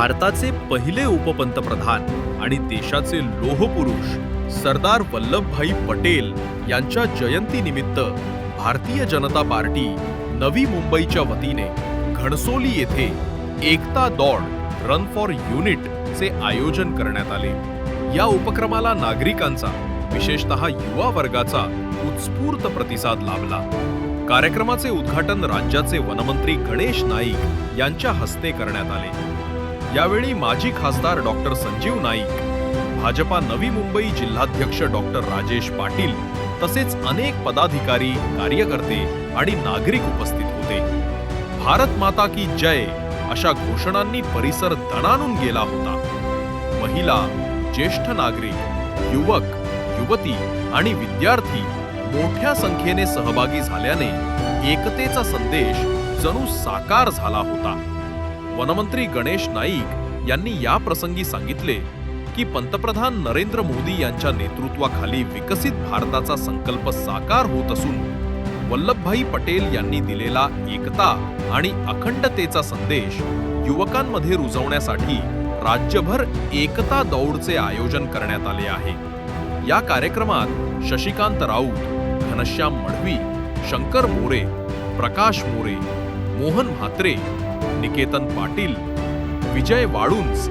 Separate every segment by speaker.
Speaker 1: भारताचे पहिले उपपंतप्रधान आणि देशाचे लोहपुरुष सरदार वल्लभभाई पटेल यांच्या जयंतीनिमित्त भारतीय जनता पार्टी नवी मुंबईच्या वतीने घणसोली येथे एकता दौड रन फॉर युनिट चे आयोजन करण्यात आले. या उपक्रमाला नागरिकांचा विशेषतः युवा वर्गाचा उत्स्फूर्त प्रतिसाद लाभला. कार्यक्रमाचे उद्घाटन राज्याचे वनमंत्री गणेश नाईक यांच्या हस्ते करण्यात आले. यावेळी माजी खासदार डॉक्टर संजीव नाईक भाजपा नवी मुंबई जिल्हाध्यक्ष डॉक्टर राजेश पाटील तसेच अनेक पदाधिकारी कार्यकर्ते आणि नागरिक उपस्थित होते. भारत माता की जय अशा घोषणांनी परिसर दणानून गेला होता. महिला ज्येष्ठ नागरिक युवक युवती आणि विद्यार्थी मोठ्या संख्येने सहभागी झाल्याने एकतेचा संदेश जणू साकार झाला होता. वनमंत्री गणेश नाईक यांनी या प्रसंगी सांगितले की पंतप्रधान नरेंद्र मोदी यांच्या नेतृत्वाखाली विकसित भारताचा संकल्प साकार होत असून वल्लभभाई पटेल यांनी दिलेला एकता आणि अखंडतेचा संदेश युवकांमध्ये रुजवण्यासाठी राज्यभर एकता दौडचे आयोजन करण्यात आले आहे. या कार्यक्रमात शशिकांत राऊत घनश्याम मढवी शंकर मोरे प्रकाश मोरे मोहन म्हात्रे निकेतन पाटील विजय वाळुंज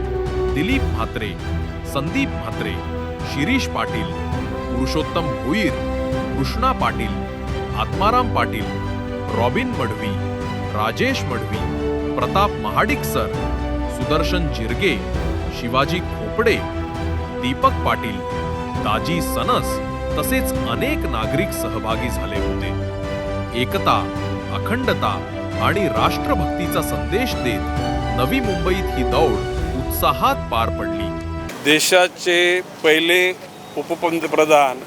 Speaker 1: दिलीप म्हात्रे संदीप म्हात्रे शिरीष पाटील पुरुषोत्तम भोईर कृष्णा पाटील आत्माराम पाटील रॉबिन मढवी राजेश मढवी प्रताप महाडिक सर सुदर्शन जिरगे शिवाजी खोपडे दीपक पाटील दाजी सनस तसेच अनेक नागरिक सहभागी झाले होते. एकता अखंडता आणि राष्ट्रभक्तीचा संदेश देत नवी मुंबईत ही दौड उत्साहात पार पडली.
Speaker 2: देशाचे पहिले उपपंतप्रधान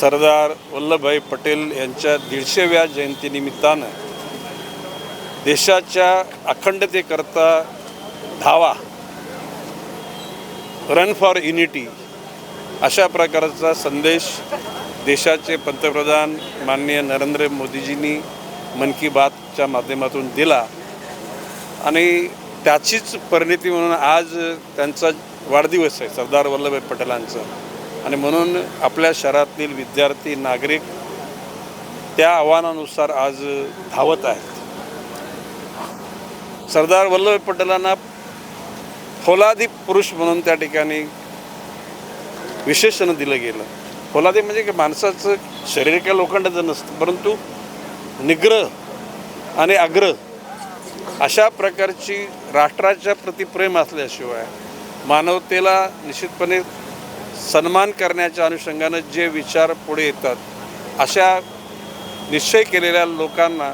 Speaker 2: सरदार वल्लभभाई पटेल यांच्या दीडशेव्या जयंतीनिमित्तानं देशाच्या अखंडतेकरता धावा रन फॉर युनिटी अशा प्रकारचा संदेश देशाचे पंतप्रधान माननीय नरेंद्र मोदीजींनी मन की बातच्या माध्यमातून दिला. आणि त्याचीच परिणिती म्हणून आज त्यांचा वाढदिवस आहे सरदार वल्लभभाई पटेलांचा. आणि म्हणून आपल्या शहरातील विद्यार्थी नागरिक त्या आव्हानानुसार आज धावत आहेत. सरदार वल्लभभाई पटेलांना फौलादी पुरुष म्हणून त्या ठिकाणी विशेषण दिलं गेलं. फौलादी म्हणजे की माणसाचं शरीर काय लोखंडाचं नसतं परंतु निग्रह आणि आग्रह अशा प्रकारची राष्ट्राच्या प्रति प्रेम असल्याशिवाय मानवतेला निश्चितपणे सन्मान करण्याच्या अनुषंगानं जे विचार पुढे येतात अशा निश्चय केलेल्या लोकांना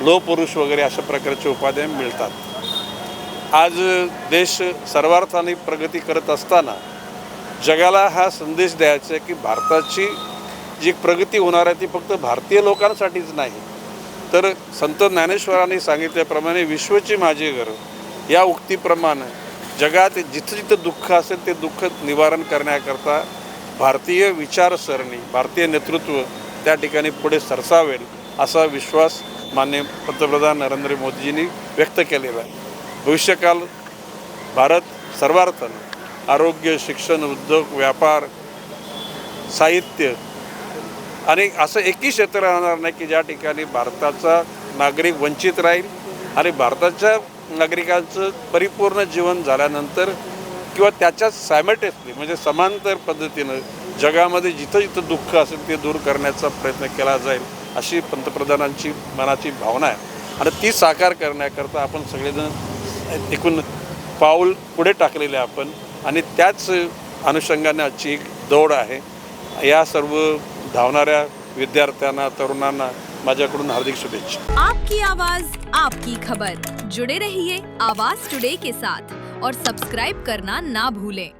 Speaker 2: लोहपुरुष वगैरे अशा प्रकारचे उपाध्याय मिळतात. आज देश सर्वार्थाने प्रगती करत असताना जगाला हा संदेश द्यायचा आहे की भारताची जी प्रगती होणार आहे ती फक्त भारतीय लोकांसाठीच नाही. तर संत ज्ञानेश्वरांनी सांगितल्याप्रमाणे विश्वची माझे घर या उक्तीप्रमाणे जगात जिथं जिथं दुःख असेल ते दुःख निवारण करण्याकरता भारतीय विचारसरणी भारतीय नेतृत्व त्या ठिकाणी पुढे सरसावेल असा विश्वास मान्य पंतप्रधान नरेंद्र मोदीजींनी व्यक्त केलेला आहे. भविष्यकाल भारत सर्वार्थानं आरोग्य शिक्षण उद्योग व्यापार साहित्य आणि असं एकही क्षेत्र राहणार नाही की ज्या ठिकाणी भारताचा नागरिक वंचित राहील आणि भारताच्या नागरिकांचं परिपूर्ण जीवन झाल्यानंतर किंवा त्याच्या सायमटेसली म्हणजे समांतर पद्धतीनं जगामध्ये जिथं जिथं दुःख असेल ते दूर करण्याचा प्रयत्न केला जाईल अशी पंतप्रधानांची मनाची भावना आहे. आणि ती साकार करण्याकरता आपण सगळेजण एकूण पाऊल पुढे टाकलेले आपण आणि त्याच अनुषंगाने आजची एक दौड आहे. या सर्व तरुणांना माझ्याकडून हार्दिक शुभेच्छा.
Speaker 3: आपकी आवाज़, आपकी खबर. जुड़े रहिए आवाज़ टुडे के साथ और सब्सक्राइब करना ना भूलें।